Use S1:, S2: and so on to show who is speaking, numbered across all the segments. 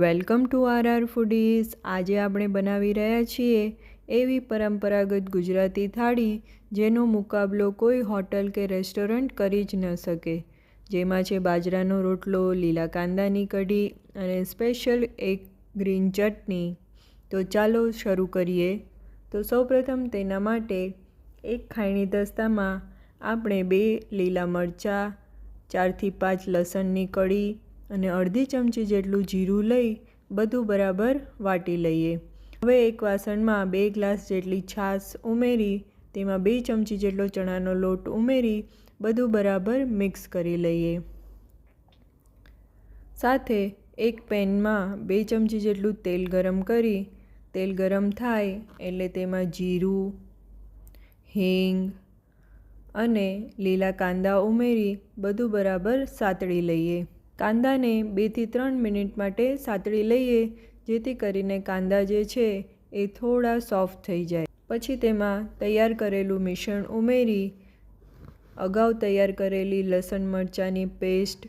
S1: Welcome to R R foodies. આજે આપણે બનાવી રહ્યા છીએ એવી પરંપરાગત ગુજરાતી થાળી જેનો મુકાબલો કોઈ હોટલ કે રેસ્ટોરન્ટ કરી જ ન શકે. જેમાં છે બાજરાનો રોટલો, લીલા કાંદાની કઢી અને સ્પેશિયલ એક ગ્રીન ચટણી. તો ચાલો શરૂ કરીએ. તો સૌપ્રથમ તેના માટે એક ખાયણી દસ્તામાં આપણે બે લીલા મરચાં, ચારથી પાંચ લસણની કળી અને અડધી ચમચી જેટલું જીરું લઈ બધું બરાબર વાટી લઈએ. હવે એક વાસણમાં બે ગ્લાસ જેટલી છાશ ઉમેરી, તેમાં બે ચમચી જેટલો ચણાનો લોટ ઉમેરી, બધું બરાબર મિક્સ કરી લઈએ. સાથે એક પેનમાં બે ચમચી જેટલું તેલ ગરમ કરી, તેલ ગરમ થાય એટલે તેમાં જીરું, હિંગ અને લીલા કાંદા ઉમેરી બધું બરાબર સાતળી લઈએ. કાંદાને બેથી ત્રણ મિનિટ માટે સાતળી લઈએ, જેથી કરીને કાંદા જે છે એ થોડા સોફ્ટ થઈ જાય. પછી તેમાં તૈયાર કરેલું મિશ્રણ ઉમેરી, અગાઉ તૈયાર કરેલી લસણ મરચાંની પેસ્ટ,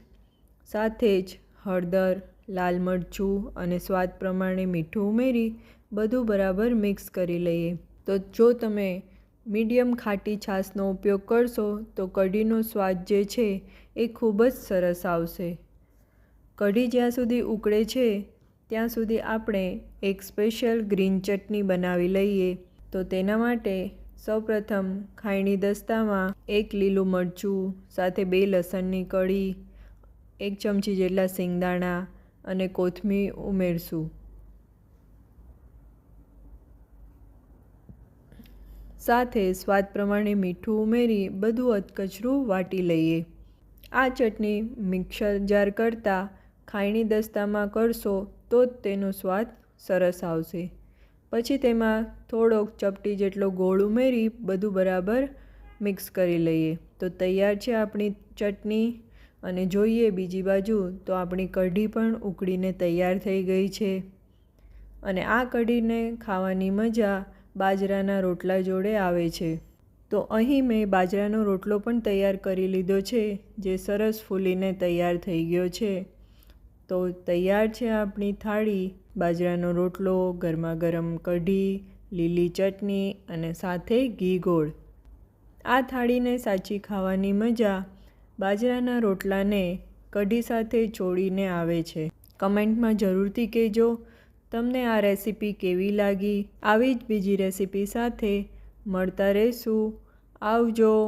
S1: સાથે જ હળદર, લાલ મરચું અને સ્વાદ પ્રમાણે મીઠું ઉમેરી, બધું બરાબર મિક્સ કરી લઈએ. તો જો તમે મીડિયમ ખાટી છાશનો ઉપયોગ કરશો, તો કઢીનો સ્વાદ જે છે એ ખૂબ જ સરસ આવશે. કઢી જ્યાં સુધી ઉકળે છે, ત્યાં સુધી આપણે એક સ્પેશિયલ ગ્રીન ચટણી બનાવી લઈએ. તો તેના માટે સૌપ્રથમ ખાયણી દસ્તામાં એક લીલું મરચું, સાથે બે લસણની કળી, એક ચમચી જેટલા સિંગદાણા અને કોથમીર ઉમેરશું. સાથે સ્વાદ પ્રમાણે મીઠું ઉમેરી બધું અધકચરું વાટી લઈએ. આ ચટણી મિક્સર જાર કરતાં ખાયણી દસ્તામાં કરશો તો જ તેનો સ્વાદ સરસ આવશે. પછી તેમાં થોડોક ચપટી જેટલો ગોળ ઉમેરી બધું બરાબર મિક્સ કરી લઈએ. તો તૈયાર છે આપણી ચટણી. અને જોઈએ બીજી બાજુ તો આપણી કઢી પણ ઉકળીને તૈયાર થઈ ગઈ છે. અને આ કઢીને ખાવાની મજા બાજરાના રોટલા જોડે આવે છે. તો અહીં મેં બાજરાનો રોટલો પણ તૈયાર કરી લીધો છે, જે સરસ ફૂલીને તૈયાર થઈ ગયો છે. તો તૈયાર છે આપણી થાળી. બાજરાનો રોટલો ગરમા ગરમ કઢી, લીલી ચટણી અને સાથે ઘી ગોળ. આ થાળીને સાચી ખાવાની મજા બાજરાના રોટલાને કઢી સાથે ચોળીને આવે છે. કમેન્ટમાં જરૂરથી કહેજો, તમને આ રેસીપી કેવી લાગી? આવી જ બીજી રેસીપી સાથે મળતા રહેશું. આવજો.